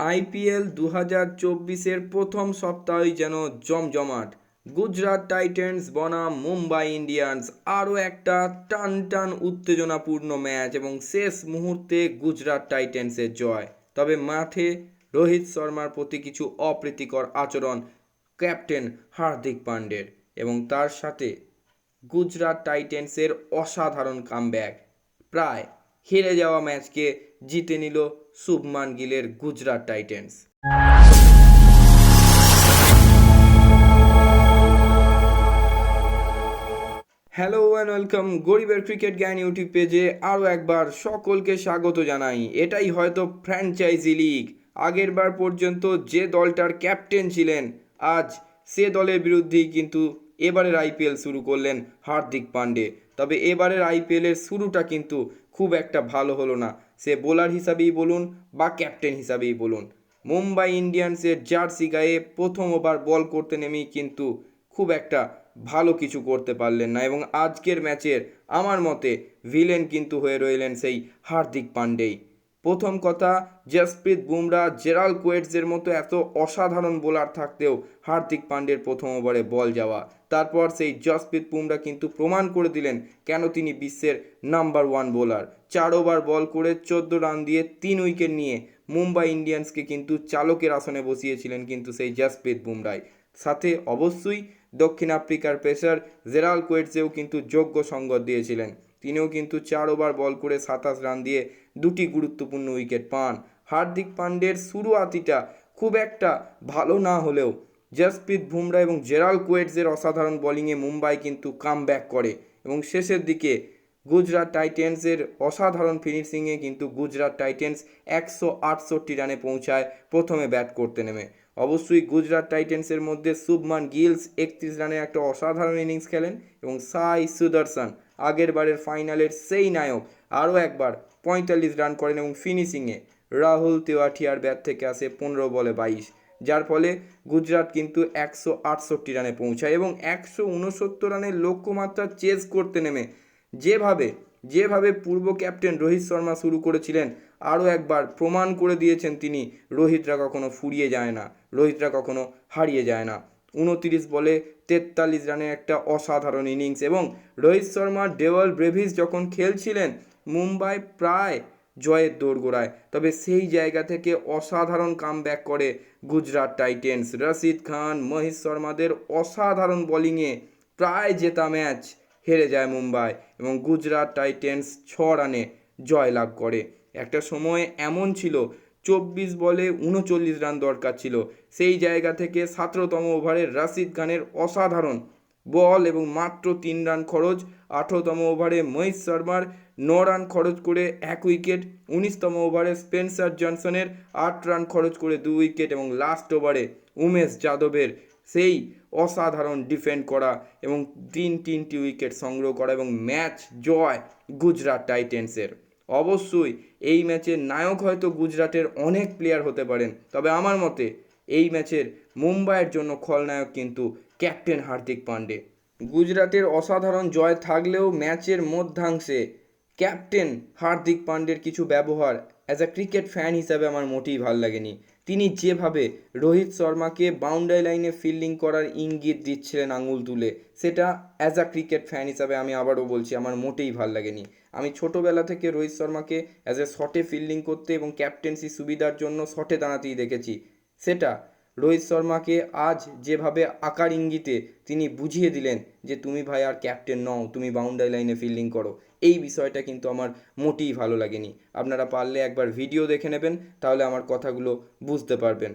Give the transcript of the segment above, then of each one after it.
IPL দু হাজার চব্বিশের প্রথম সপ্তাহই যেন জমজমাট। গুজরাট টাইটেন্স, বনাম, মুম্বাই ইন্ডিয়ান্স আরও একটা টান টান উত্তেজনাপূর্ণ ম্যাচ এবং শেষ মুহূর্তে গুজরাট টাইটেন্সের জয়। তবে মাঠে রোহিত শর্মার প্রতি কিছু অপ্রীতিকর আচরণ ক্যাপ্টেন হার্দিক পান্ডের এবং তার সাথে গুজরাট টাইটেন্সের অসাধারণ কামব্যাক। প্রায় হেরে যাওয়া ম্যাচকে জিতে নিল Shubman গিলের Gujarat titans. Hello and welcome গরিবের ক্রিকেট জ্ঞান ইউটিউব পেজে আরও একবার সকলকে স্বাগত জানাই। এটাই হয়তো ফ্র্যাঞ্চাইজি লিগ আগের বার পর্যন্ত যে দলটার ক্যাপ্টেন ছিলেন, আজ সে দলের বিরুদ্ধেই কিন্তু এবারের আইপিএল শুরু করলেন হার্দিক পান্ডে। তবে এবারের আইপিএলের শুরুটা কিন্তু খুব একটা ভালো হলো না। সে বোলার হিসাবেই বলুন বা ক্যাপ্টেন হিসাবেই বলুন। মুম্বাই ইন্ডিয়ান্সের জার্সি গায়ে প্রথম ওভার বল করতে নেমেই কিন্তু খুব একটা ভালো কিছু করতে পারলেন না এবং আজকের ম্যাচের আমার মতে ভিলেন কিন্তু হয়ে রইলেন সেই হার্দিক পান্ডেই। প্রথম কথা, জসপ্রীত বুমরা জেরাল কোয়েটসের মতো এত অসাধারণ বোলার থাকতেও হার্দিক পান্ডের প্রথম ওভারে বল যাওয়া। তারপর সেই জসপ্রীত বুমরা কিন্তু প্রমাণ করে দিলেন কেন তিনি বিশ্বের নাম্বার ওয়ান বোলার। চার ওভার বল করে চোদ্দ রান দিয়ে তিন উইকেট নিয়ে মুম্বাই ইন্ডিয়ান্সকে কিন্তু চালকের আসনে বসিয়েছিলেন কিন্তু সেই জসপ্রীত বুমরাই। সাথে অবশ্যই দক্ষিণ আফ্রিকার পেসার জেরাল কোয়েটসেও কিন্তু যোগ্য সঙ্গত দিয়েছিলেন। তিনিও কিন্তু চার ওভার বল করে সাতাশ রান দিয়ে দুটি গুরুত্বপূর্ণ উইকেট পান। হার্দিক পান্ডের শুরুয়াতিটা খুব একটা ভালো না হলেও জসপ্রীত বুমরা এবং জেরাল কোয়েটসের অসাধারণ বোলিংয়ে মুম্বাই কিন্তু কাম করে এবং শেষের দিকে গুজরাট টাইটেন্সের অসাধারণ ফিনিশিংয়ে কিন্তু গুজরাট টাইটেন্স একশো আটষট্টি রানে পৌঁছায়, প্রথমে ব্যাট করতে নেমে। অবশ্যই গুজরাট টাইটেন্সের মধ্যে শুভমান গিলস একত্রিশ রানের একটা অসাধারণ ইনিংস খেলেন এবং সাই সুদর্শন আগের বারের ফাইনালের সেই নায়ক। আরও একবার পঁয়তাল্লিশ রান করেন এবং ফিনিশিংয়ে রাহুল তেওয়াঠিয়ার ব্যাট থেকে আসে পনেরো বলে বাইশ। যার ফলে গুজরাট কিন্তু একশো আটষট্টি রানে পৌঁছায় এবং একশো উনসত্তর রানের লক্ষ্যমাত্রা চেস করতে নেমে। যেভাবে যেভাবে পূর্ব ক্যাপ্টেন রোহিত শর্মা শুরু করেছিলেন, আরও একবার প্রমাণ করে দিয়েছেন তিনি, রোহিতরা কখনো ফুরিয়ে যায় না, রোহিতরা কখনো হারিয়ে যায় না। উনতিরিশ বলে তেতাল্লিশ রানের একটা অসাধারণ ইনিংস এবং রোহিত শর্মা, ডেওয়াল ব্রেভিস যখন খেলছিলেন মুম্বাই প্রায় জয়ের দোরগোড়ায়, তবে সেই জায়গা থেকে অসাধারণ কামব্যাক করে গুজরাট টাইটেন্স। রশিদ খান, মহেশ শর্মাদের অসাধারণ বোলিংয়ে প্রায় জেতা ম্যাচ হেরে যায় মুম্বাই এবং গুজরাট টাইটেন্স ছ রানে জয়লাভ করে। একটা সময় এমন ছিল চব্বিশ বলে উনচল্লিশ রান দরকার ছিল। সেই জায়গা থেকে সতেরোতম ওভারে রাশিদ খানের অসাধারণ বল এবং মাত্র তিন রান খরচ। আঠেরোতম ওভারে মহেশ শর্মার ন রান খরচ করে এক উইকেট। উনিশতম ওভারে স্পেন্সার জনসনের আট রান খরচ করে দু উইকেট এবং লাস্ট ওভারে উমেশ যাদবের সেই অসাধারণ ডিফেন্ড করা এবং তিন তিনটি উইকেট সংগ্রহ করা এবং ম্যাচ জয় গুজরাট টাইটেন্সের। অবশ্যই এই ম্যাচের নায়ক হয়তো গুজরাটের অনেক প্লেয়ার হতে পারেন, তবে আমার মতে এই ম্যাচের মুম্বাইয়ের জন্য খলনায়ক কিন্তু ক্যাপ্টেন হার্দিক পান্ডে। গুজরাটের অসাধারণ জয় থাকলেও ম্যাচের মধ্যাংশে ক্যাপ্টেন হার্দিক পান্ডের কিছু ব্যবহার অ্যাজ আ ক্রিকেট ফ্যান হিসাবে আমার মোটেই ভালো লাগেনি। তিনি যেভাবে রোহিত শর্মাকে বাউন্ডারি লাইনে ফিল্ডিং করার ইঙ্গিত দিচ্ছিলেন আঙুল তুলে, সেটা অ্যাজ আ ক্রিকেট ফ্যান হিসাবে আমি আবারও বলছি আমার মোটেই ভালো লাগেনি। আমি ছোটোবেলা থেকে রোহিত শর্মাকে অ্যাজ এ শটে ফিল্ডিং করতে এবং ক্যাপ্টেন্সি সুবিধার জন্য শটে দাঁড়াতেই দেখেছি। সেটা রোহিত শর্মাকে আজ যেভাবে আকার ইঙ্গিতে তিনি বুঝিয়ে দিলেন যে, তুমি ভাই আর ক্যাপ্টেন নও, তুমি বাউন্ডারি লাইনে ফিল্ডিং করো। এই বিষয়টা কিন্তু আমার মোটেই ভালো লাগেনি। আপনারা পারলে একবার ভিডিও দেখে নেবেন, তাহলে আমার কথাগুলো বুঝতে পারবেন।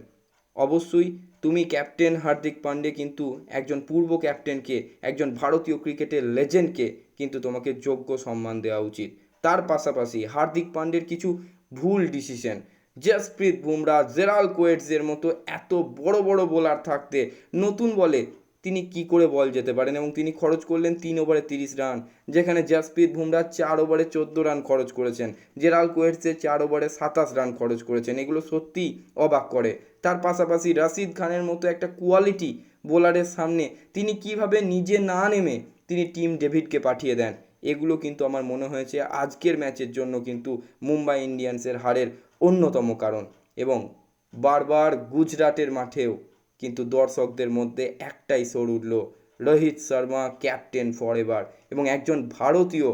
অবশ্যই তুমি ক্যাপ্টেন হার্দিক পান্ডে কিন্তু একজন পূর্ব ক্যাপ্টেনকে, একজন ভারতীয় ক্রিকেটের লেজেন্ডকে কিন্তু তোমাকে যোগ্য সম্মান দেওয়া উচিত। তার পাশাপাশি হার্দিক পান্ডের কিছু ভুল ডিসিশন জসপ্রীত বুমরা, জেরাল কোয়েটসের মতো এত বড় বড় বোলার থাকতে নতুন বলে তিনি কি করে বল যেতে পারেন? এবং তিনি খরচ করলেন তিন ওভারে তিরিশ রান, যেখানে জসপ্রীত বুমরা চার ওভারে চোদ্দ রান খরচ করেছেন। জেরাল কোয়েটসে চার ওভারে সাতাশ রান খরচ করেছেন। এগুলো সত্যি অবাক করে। তার পাশাপাশি রাশিদ খানের মতো একটা কোয়ালিটি বোলারের সামনে তিনি কীভাবে নিজে না নেমে তিনি টিম ডেভিডকে পাঠিয়ে দেন, এগুলো কিন্তু আমার মনে হয়েছে আজকের ম্যাচের জন্য কিন্তু মুম্বাই ইন্ডিয়ান্সের হারের অন্যতম কারণ। এবং বারবার গুজরাটের মাঠেও কিন্তু দর্শকদের মধ্যে একটাই সোর উঠল, Rohit Sharma, captain forever এবং একজন ভারতীয়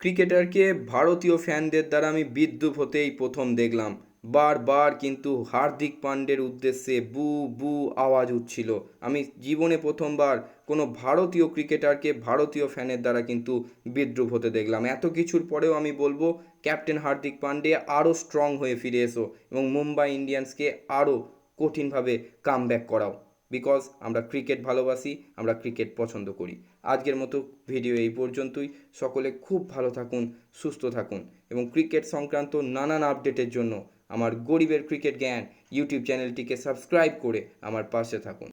ক্রিকেটারকে ভারতীয় ফ্যানদের দ্বারা আমি বিদ্রুপ হতেই প্রথম দেখলাম। বারবার কিন্তু হার্দিক পান্ডের উদ্দেশ্যে বু বু আওয়াজ উঠছিল। আমি জীবনে প্রথমবার কোনো ভারতীয় ক্রিকেটারকে ভারতীয় ফ্যানের দ্বারা কিন্তু বিদ্রুপ হতে দেখলাম। এত কিছুর পরেও আমি বলব, ক্যাপ্টেন হার্দিক পান্ডে আরও স্ট্রং হয়ে ফিরে এসো এবং মুম্বাই ইন্ডিয়ান্সকে আরও কঠিনভাবে কাম ব্যাক করাও। বিকজ আমরা ক্রিকেট ভালোবাসি, আমরা ক্রিকেট পছন্দ করি। আজকের মতো ভিডিও এই পর্যন্তই। সকলে খুব ভালো থাকুন, সুস্থ থাকুন এবং ক্রিকেট সংক্রান্ত নানান আপডেটের জন্য আমার গরিবের ক্রিকেট জ্ঞান ইউটিউব চ্যানেলটিকে সাবস্ক্রাইব করে আমার পাশে থাকুন।